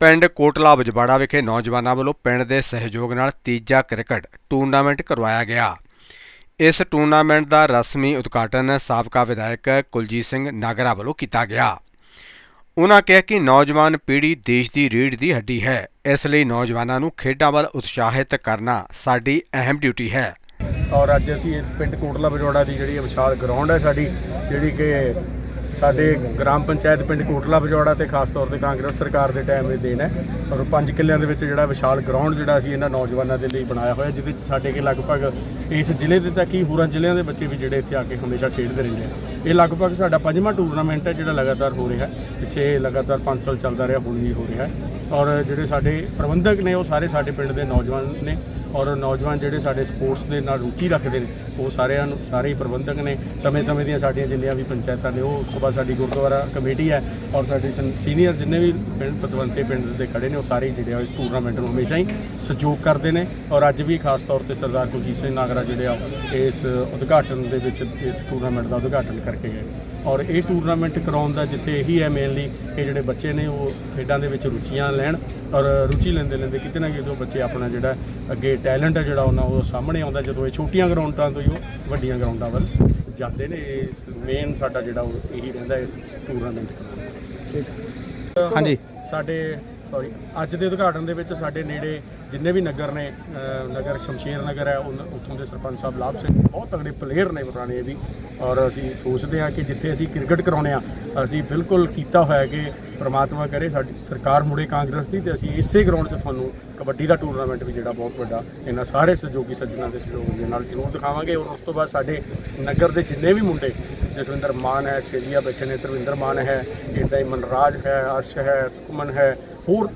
ਪਿੰਡ ਕੋਟਲਾ ਬਜਵਾੜਾ ਵਿਖੇ ਨੌਜਵਾਨਾਂ ਵੱਲੋਂ ਪਿੰਡ ਦੇ ਸਹਿਯੋਗ ਨਾਲ ਤੀਜਾ ਕ੍ਰਿਕਟ ਟੂਰਨਾਮੈਂਟ ਕਰਵਾਇਆ ਗਿਆ। ਇਸ ਟੂਰਨਾਮੈਂਟ ਦਾ ਰਸਮੀ ਉਦਘਾਟਨ ਸਾਬਕਾ ਵਿਧਾਇਕ ਕੁਲਜੀਤ ਸਿੰਘ ਨਾਗਰਾ ਵੱਲੋਂ ਕੀਤਾ ਗਿਆ। ਉਨ੍ਹਾਂ ਕਿਹਾ ਕਿ ਨੌਜਵਾਨ ਪੀੜ੍ਹੀ ਦੇਸ਼ ਦੀ ਰੀੜ੍ਹ ਦੀ ਹੱਡੀ ਹੈ। ਇਸ ਲਈ ਨੌਜਵਾਨਾਂ ਨੂੰ ਖੇਡਾਂ ਵੱਲ ਉਤਸ਼ਾਹਿਤ ਕਰਨਾ ਸਾਡੀ ਅਹਿਮ ਡਿਊਟੀ ਹੈ। ਔਰ ਅੱਜ ਅਸੀਂ ਇਸ ਪਿੰਡ ਕੋਟਲਾ ਬਜਵਾੜਾ ਦੀ ਜਿਹੜੀ ਵਿਸ਼ਾਲ ਗਰਾਊਂਡ ਹੈ ਸਾਡੀ, ਜਿਹੜੀ ਕਿ ਸਾਡੇ ਗ੍ਰਾਮ ਪੰਚਾਇਤ ਪਿੰਡ ਕੋਟਲਾ ਬਜੌੜਾ ਤੇ ਖਾਸ ਤੌਰ ਤੇ ਕਾਂਗਰਸ ਸਰਕਾਰ ਦੇ ਟਾਈਮ ਇਹ ਦੇਣ ਹੈ ਔਰ ਪੰਜ ਕਿੱਲਿਆਂ ਦੇ ਵਿੱਚ ਜਿਹੜਾ ਵਿਸ਼ਾਲ ਗਰਾਊਂਡ ਜਿਹੜਾ ਅਸੀਂ ਇਹਨਾਂ ਨੌਜਵਾਨਾਂ ਦੇ ਲਈ ਬਣਾਇਆ ਹੋਇਆ, ਜਿਹਦੇ ਵਿੱਚ ਸਾਡੇ ਕੇ ਲਗਭਗ ਇਸ ਜ਼ਿਲ੍ਹੇ ਦੇ ਤੱਕ ਹੀ ਹੋਰਾਂ ਜ਼ਿਲ੍ਹਿਆਂ ਦੇ ਬੱਚੇ ਵੀ ਜਿਹੜੇ ਇੱਥੇ ਆ ਕੇ ਹਮੇਸ਼ਾ ਖੇਡਦੇ ਰਹਿੰਦੇ ਆ। ਇਹ ਲਗਭਗ ਸਾਡਾ ਪੰਜਵਾਂ ਟੂਰਨਾਮੈਂਟ ਹੈ ਜਿਹੜਾ ਲਗਾਤਾਰ ਹੋ ਰਿਹਾ ਪਿੱਛੇ ਲਗਾਤਾਰ 5 ਸਾਲ ਚੱਲਦਾ ਰਿਹਾ, ਹੁਣ ਵੀ ਹੋ ਰਿਹਾ ਔਰ ਜਿਹੜੇ ਸਾਡੇ ਪ੍ਰਬੰਧਕ ਨੇ, ਉਹ ਸਾਰੇ ਸਾਡੇ ਪਿੰਡ ਦੇ ਨੌਜਵਾਨ ਨੇ। ਔਰ ਨੌਜਵਾਨ ਜਿਹੜੇ ਸਾਡੇ ਸਪੋਰਟਸ ਦੇ ਨਾਲ ਰੁਚੀ ਰੱਖਦੇ ਨੇ, ਉਹ ਸਾਰਿਆਂ ਨੂੰ, ਸਾਰੇ ਹੀ ਪ੍ਰਬੰਧਕ ਨੇ। ਸਮੇਂ-ਸਮੇਂ ਦੀਆਂ ਸਾਡੀਆਂ ਜਿੰਨੀਆਂ ਵੀ ਪੰਚਾਇਤਾਂ ਨੇ, ਉਹ ਸਵੇਰ ਸਾਡੀ ਗੁਰਦੁਆਰਾ ਕਮੇਟੀ ਹੈ ਔਰ ਸਾਡੇ ਸੀਨੀਅਰ ਜਿੰਨੇ ਵੀ ਪਿੰਡ, ਪਤਵੰਤੇ ਪਿੰਡ ਦੇ ਖੜੇ ਨੇ, ਉਹ ਸਾਰੇ ਹੀ ਜਿਹੜੇ ਆ ਇਸ ਟੂਰਨਾਮੈਂਟ ਨੂੰ ਹਮੇਸ਼ਾ ਹੀ ਸਹਿਯੋਗ ਕਰਦੇ ਨੇ। ਔਰ ਅੱਜ ਵੀ ਖਾਸ ਤੌਰ ਤੇ ਸਰਦਾਰ ਕੁਲਜੀਤ ਸਿੰਘ ਨਾਗਰਾ ਜਿਹੜੇ ਆ, ਇਸ ਉਦਘਾਟਨ ਦੇ ਵਿੱਚ ਇਸ ਟੂਰਨਾਮੈਂਟ ਦਾ ਉਦਘਾਟਨ ਕਰਕੇ ਗਏ ਔਰ ਇਹ ਟੂਰਨਾਮੈਂਟ ਕਰਾਉਣ ਦਾ ਜਿੱਥੇ ਇਹੀ ਹੈ ਮੇਨਲੀ ਕਿ ਜਿਹੜੇ ਬੱਚੇ ਨੇ ਉਹ ਖੇਡਾਂ ਦੇ ਵਿੱਚ ਰੁਚੀਆਂ ਲੈਣ ਔਰ ਰੁਚੀ ਲੈਂਦੇ ਲੈਂਦੇ ਕਿਤੇ ਨਾ ਕਿਤੇ ਉਹ ਬੱਚੇ ਆਪਣਾ ਜਿਹੜਾ ਅੱਗੇ ਟੈਲੈਂਟ ਹੈ ਜਿਹੜਾ ਉਹਨਾਂ ਉਹ ਸਾਹਮਣੇ ਆਉਂਦਾ ਜਦੋਂ ਇਹ ਛੋਟੀਆਂ ਗਰਾਊਂਡਾਂ ਤੋਂ ਹੀ ਉਹ ਵੱਡੀਆਂ ਗਰਾਊਂਡਾਂ ਵੱਲ ਜਾਂਦੇ ਨੇ ਇਸ ਮੇਨ ਸਾਡਾ ਜਿਹੜਾ ਉਹ ਇਹੀ ਰਹਿੰਦਾ ਇਸ ਟੂਰਨਾਮੈਂਟ ਹਾਂਜੀ। ਸਾਡੇ ਸੌਰੀ ਅੱਜ ਦੇ ਉਦਘਾਟਨ ਦੇ ਵਿੱਚ ਸਾਡੇ ਨੇੜੇ ਜਿੰਨੇ ਵੀ ਨਗਰ ਨੇ ਨਗਰ ਸ਼ਮਸ਼ੇਰ ਨਗਰ ਹੈ, ਉਨ- ਉੱਥੋਂ ਦੇ ਸਰਪੰਚ ਸਾਹਿਬ ਲਾਭ ਸਿੰਘ, ਬਹੁਤ ਤਗੜੇ ਪਲੇਅਰ ਨੇ ਪੁਰਾਣੇ ਵੀ। ਔਰ ਅਸੀਂ ਸੋਚਦੇ ਹਾਂ ਕਿ ਜਿੱਥੇ ਅਸੀਂ ਕ੍ਰਿਕਟ ਕਰਾਉਣੇ ਆ ਅਸੀਂ ਬਿਲਕੁਲ ਕੀਤਾ ਹੋਇਆ ਕਿ ਪ੍ਰਮਾਤਮਾ ਕਰੇ ਸਾਡੀ, ਸਰਕਾਰ ਮੁੜੇ ਕਾਂਗਰਸ ਦੀ ਤੇ ਅਸੀਂ ਇਸੇ ਗਰਾਊਂਡ 'ਚ ਤੁਹਾਨੂੰ ਕਬੱਡੀ ਦਾ ਟੂਰਨਾਮੈਂਟ ਵੀ ਜਿਹੜਾ ਬਹੁਤ ਵੱਡਾ ਇਹਨਾਂ ਸਾਰੇ ਸਹਿਯੋਗੀ ਸੱਜਣਾਂ ਦੇ ਸਹਿਯੋਗ ਦੇ ਨਾਲ ਜ਼ਰੂਰ ਦਿਖਾਵਾਂਗੇ। ਔਰ ਉਸ ਤੋਂ ਬਾਅਦ ਸਾਡੇ ਨਗਰ ਦੇ ਜਿੰਨੇ ਵੀ ਮੁੰਡੇ, ਜਸਵਿੰਦਰ ਮਾਨ ਹੈ ਆਸਟ੍ਰੇਲੀਆ ਬੈਠੇ ਨੇ, ਧਰਵਿੰਦਰ ਮਾਨ ਹੈ ਇੱਦਾਂ ਹੀ ਮਨਰਾਜ ਹੈ, ਅਰਸ਼ ਹੈ, ਸੁਖਮਨ ਹੈ ਹੋਰ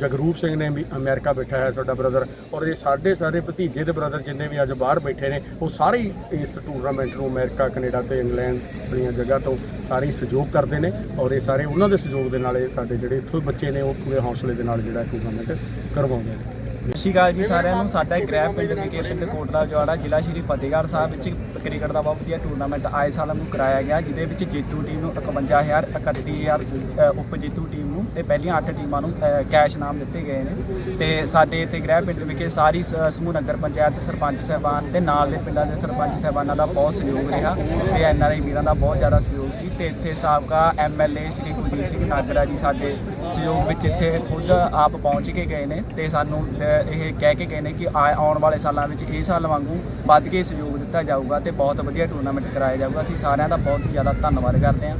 ਜਗਰੂਪ ਸਿੰਘ ਨੇ ਵੀ ਅਮਰੀਕਾ ਬੈਠਾ ਹੈ ਸਾਡਾ ਬ੍ਰਦਰ ਔਰ ਇਹ ਸਾਡੇ ਸਾਰੇ ਭਤੀਜੇ ਦੇ ਬ੍ਰਦਰ ਜਿੰਨੇ ਵੀ ਅੱਜ ਬਾਹਰ ਬੈਠੇ ਨੇ, ਉਹ ਸਾਰੇ ਇਸ ਟੂਰਨਾਮੈਂਟ ਨੂੰ ਅਮਰੀਕਾ, ਕੈਨੇਡਾ ਤੇ ਇੰਗਲੈਂਡ ਦੀਆਂ ਜਗ੍ਹਾ ਤੋਂ ਸਾਰੇ ਸਹਿਯੋਗ ਕਰਦੇ ਨੇ ਔਰ ਇਹ ਸਾਰੇ ਉਹਨਾਂ ਦੇ ਸਹਿਯੋਗ ਦੇ ਨਾਲ ਇਹ ਸਾਡੇ ਜਿਹੜੇ ਇੱਥੋਂ ਬੱਚੇ ਨੇ, ਉਹ ਪੂਰੇ ਹੌਸਲੇ ਦੇ ਨਾਲ ਜਿਹੜਾ ਟੂਰਨਾਮੈਂਟ ਕਰਵਾਉਂਦੇ ਨੇ। ਸਤਿ ਸ਼੍ਰੀ ਅਕਾਲ ਜੀ ਸਾਰਿਆਂ ਨੂੰ। ਸਾਡਾ ਗ੍ਰਹਿ ਪਿੰਡ ਵਿਖੇ ਪਿੰਡ ਕੋਟਲਾ ਜਵਾੜਾ ਜ਼ਿਲ੍ਹਾ ਸ਼੍ਰੀ ਫਤਿਹਗੜ੍ਹ ਸਾਹਿਬ ਵਿੱਚ ਕ੍ਰਿਕਟ ਦਾ ਬਹੁਤ ਵਧੀਆ ਟੂਰਨਾਮੈਂਟ ਆਏ ਸਾਲ ਨੂੰ ਕਰਾਇਆ ਗਿਆ ਜਿਹਦੇ ਵਿੱਚ ਜੇਤੂ ਟੀਮ ਨੂੰ 51000 31000 ਅ, ਉਪ ਜੇਤੂ ਟੀਮ ਨੂੰ ਤੇ ਪਹਿਲੀਆਂ 8 ਟੀਮਾਂ ਨੂੰ ਕੈਸ਼ ਇਨਾਮ ਦਿੱਤੇ ਗਏ ਨੇ। ਤੇ ਸਾਡੇ ਇੱਥੇ ਗ੍ਰਹਿ ਪਿੰਡ ਵਿਖੇ ਸਾਰੀ ਸ- ਸਮੂਹ ਨਗਰ ਪੰਚਾਇਤ ਸਰਪੰਚ ਸਹਿਬਾਨ ਤੇ ਨਾਲ ਦੇ ਪਿੰਡਾਂ ਦੇ ਸਰਪੰਚ ਸਹਿਬਾਨਾਂ ਦਾ ਬਹੁਤ ਸਹਿਯੋਗ ਰਿਹਾ ਤੇ ਐਨਆਰਆਈ ਵੀਰਾਂ ਦਾ ਬਹੁਤ ਜ਼ਿਆਦਾ ਸਹਿਯੋਗ ਸੀ ਤੇ ਇੱਥੇ ਸਾਬਕਾ ਐਮਐਲਏ ਸ਼੍ਰੀ ਕੁਲਜੀਤ ਸਿੰਘ ਨਾਗਰਾ ਜੀ ਸਾਡੇ ਸਹਿਯੋਗ ਵਿੱਚ ਇੱਥੇ ਖੁਦ ਆਪ ਪਹੁੰਚ ਕੇ ਗਏ ਨੇ ਤੇ ਸਾਨੂੰ ਇਹ ਕਹਿ ਕੇ ਗਏ ਨੇ ਕਿ ਆ- ਆਉਣ ਵਾਲੇ ਸਾਲਾਂ ਵਿੱਚ ਇਹ ਸਾਲ ਵਾਂਗੂ ਵੱਧ ਕੇ ਸਹਿਯੋਗ ਦਿੱਤਾ ਜਾਊਗਾ ਤੇ ਬਹੁਤ ਵਧੀਆ ਟੂਰਨਾਮੈਂਟ ਕਰਾਇਆ ਜਾਊਗਾ। ਅਸੀਂ ਸਾਰਿਆਂ ਦਾ ਬਹੁਤ ਹੀ ਜ਼ਿਆਦਾ ਧੰਨਵਾਦ ਕਰਦੇ ਹਾਂ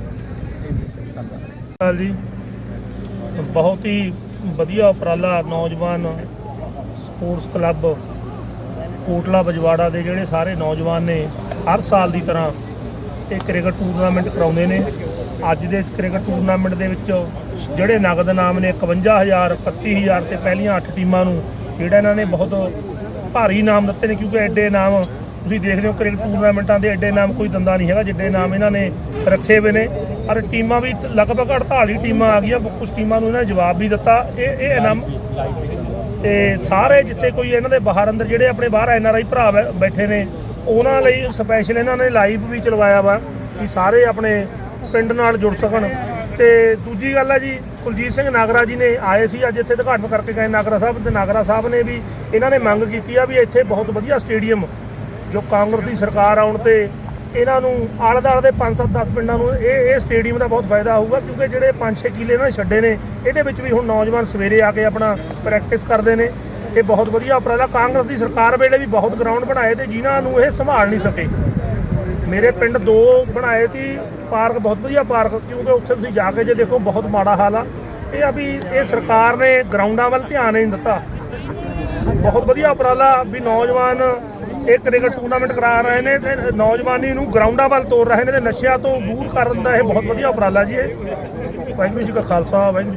ਤੇ ਧੰਨਵਾਦ। ਹਾਲ ਜੀ ਬਹੁਤ ਹੀ ਵਧੀਆ ਉਪਰਾਲਾ ਨੌਜਵਾਨ ਸਪੋਰਟਸ ਕਲੱਬ ਕੋਟਲਾ ਬਜਵਾੜਾ ਦੇ ਜਿਹੜੇ ਸਾਰੇ ਨੌਜਵਾਨ ਨੇ ਹਰ ਸਾਲ ਦੀ ਤਰ੍ਹਾਂ ਇਹ ਕ੍ਰਿਕਟ ਟੂਰਨਾਮੈਂਟ ਕਰਾਉਂਦੇ ਨੇ। ਅੱਜ ਦੇ ਇਸ ਕ੍ਰਿਕਟ ਟੂਰਨਾਮੈਂਟ ਦੇ ਵਿੱਚ ਜਿਹੜੇ ਨਗਦ ਨਾਮ ਨੇ 51000 35000 ਤੇ ਪਹਿਲੀਆਂ 8 ਟੀਮਾਂ ਨੂੰ ਜਿਹੜਾ ਇਹਨਾਂ ਨੇ ਬਹੁਤ ਭਾਰੀ ਇਨਾਮ ਦਿੱਤੇ ਨੇ, ਕਿਉਂਕਿ ਐਡੇ ਇਨਾਮ ਤੁਸੀਂ ਦੇਖਦੇ ਹੋ ਕ੍ਰਿਕਟ ਟੂਰਨਾਮੈਂਟਾਂ ਦੇ ਐਡੇ ਇਨਾਮ ਕੋਈ ਦੰਦਾ ਨਹੀਂ ਹੈਗਾ, ਜਿੱਡੇ ਇਨਾਮ ਇਹਨਾਂ ਨੇ ਰੱਖੇ ਹੋਏ ਨੇ। ਔਰ ਟੀਮਾਂ ਵੀ ਲਗਭਗ 48 ਟੀਮਾਂ ਆ ਗਈਆਂ, ਕੁਝ ਟੀਮਾਂ ਨੂੰ ਇਹਨਾਂ ਨੇ ਜਵਾਬ ਵੀ ਦਿੱਤਾ। ਇਹ ਇਹ ਇਨਾਮ ਤੇ ਸਾਰੇ ਜਿੱਥੇ ਕੋਈ ਇਹਨਾਂ ਦੇ ਬਾਹਰ ਅੰਦਰ ਜਿਹੜੇ ਆਪਣੇ ਬਾਹਰ ਐਨ ਆਰ ਆਈ ਭਰਾ ਬੈ- ਬੈਠੇ ਨੇ, ਉਹਨਾਂ ਲਈ ਸਪੈਸ਼ਲ ਇਹਨਾਂ ਨੇ ਲਾਈਵ ਵੀ ਚਲਵਾਇਆ ਵਾ, ਕਿ ਸਾਰੇ ਆਪਣੇ ਪਿੰਡ ਨਾਲ ਜੁੜ ਸਕਣ। ਤੇ ਦੂਜੀ ਗੱਲ ਹੈ ਜੀ, ਕੁਲਜੀਤ ਸਿੰਘ ਨਾਗਰਾ ਜੀ ਨੇ ਆਏ ਸੀ ਅੱਜ ਇੱਥੇ ਉਦਘਾਟਨ ਕਰਕੇ ਗਏ। ਨਾਗਰਾ ਸਾਹਿਬ ਤੇ ਨਾਗਰਾ ਸਾਹਿਬ ਨੇ ਵੀ ਇਹਨਾਂ ਨੇ ਮੰਗ ਕੀਤੀ ਆ ਵੀ ਇੱਥੇ ਬਹੁਤ ਵਧੀਆ ਸਟੇਡੀਅਮ ਜੋ ਕਾਂਗਰਸ ਦੀ ਸਰਕਾਰ ਆਉਣ ਤੇ ਇਹਨਾਂ ਨੂੰ ਆਲੇ ਦੁਆਲੇ ਦੇ 5-7 10 ਪਿੰਡਾਂ ਨੂੰ ਇਹ ਇਹ ਸਟੇਡੀਅਮ ਦਾ ਬਹੁਤ ਫਾਇਦਾ ਹੋਊਗਾ ਕਿਉਂਕਿ ਜਿਹੜੇ 5-6 ਕਿੱਲੇ ਇਹਨਾਂ ਨੇ ਛੱਡੇ ਨੇ, ਇਹਦੇ ਵਿੱਚ ਵੀ ਹੁਣ ਨੌਜਵਾਨ ਸਵੇਰੇ ਆ ਕੇ ਆਪਣਾ ਪ੍ਰੈਕਟਿਸ ਕਰਦੇ ਨੇ। ਇਹ ਬਹੁਤ ਵਧੀਆ ਉਪਰਾਲਾ। ਕਾਂਗਰਸ ਦੀ ਸਰਕਾਰ ਵੇਲੇ ਵੀ ਬਹੁਤ ਗਰਾਊਂਡ ਬਣਾਏ ਤੇ ਜਿਨ੍ਹਾਂ ਨੂੰ ਇਹ ਸੰਭਾਲ ਨਹੀਂ ਸਕੇ। ਮੇਰੇ ਪਿੰਡ ਦੋ ਬਣਾਏ ਸੀ। ਪਾਰਕ ਬਹੁਤ ਵਧੀਆ ਪਾਰਕ ਕਿਉਂਕਿ ਉੱਥੇ ਤੁਸੀਂ ਜਾ ਕੇ ਜੇ ਦੇਖੋ ਬਹੁਤ ਮਾੜਾ ਹਾਲ ਆ। ਇਹ ਆ ਵੀ ਇਹ ਸਰਕਾਰ ਨੇ ਗਰਾਊਂਡਾਂ ਵੱਲ ਧਿਆਨ ਨਹੀਂ ਦਿੱਤਾ। ਬਹੁਤ ਵਧੀਆ ਉਪਰਾਲਾ ਵੀ ਨੌਜਵਾਨ ਇਹ ਕ੍ਰਿਕਟ ਟੂਰਨਾਮੈਂਟ ਕਰਾ ਰਹੇ ਨੇ ਤੇ ਨੌਜਵਾਨੀ ਨੂੰ ਗਰਾਊਂਡਾਂ ਵੱਲ ਤੋਰ ਰਹੇ ਨੇ ਤੇ ਨਸ਼ਿਆਂ ਤੋਂ ਦੂਰ ਕਰਨ ਦਾ ਇਹ ਬਹੁਤ ਵਧੀਆ ਉਪਰਾਲਾ ਜੀ ਇਹ। ਵਾਹਿਗੁਰੂ ਜੀ ਕਾ ਖਾਲਸਾ, ਵਾਹਿਗੁਰੂ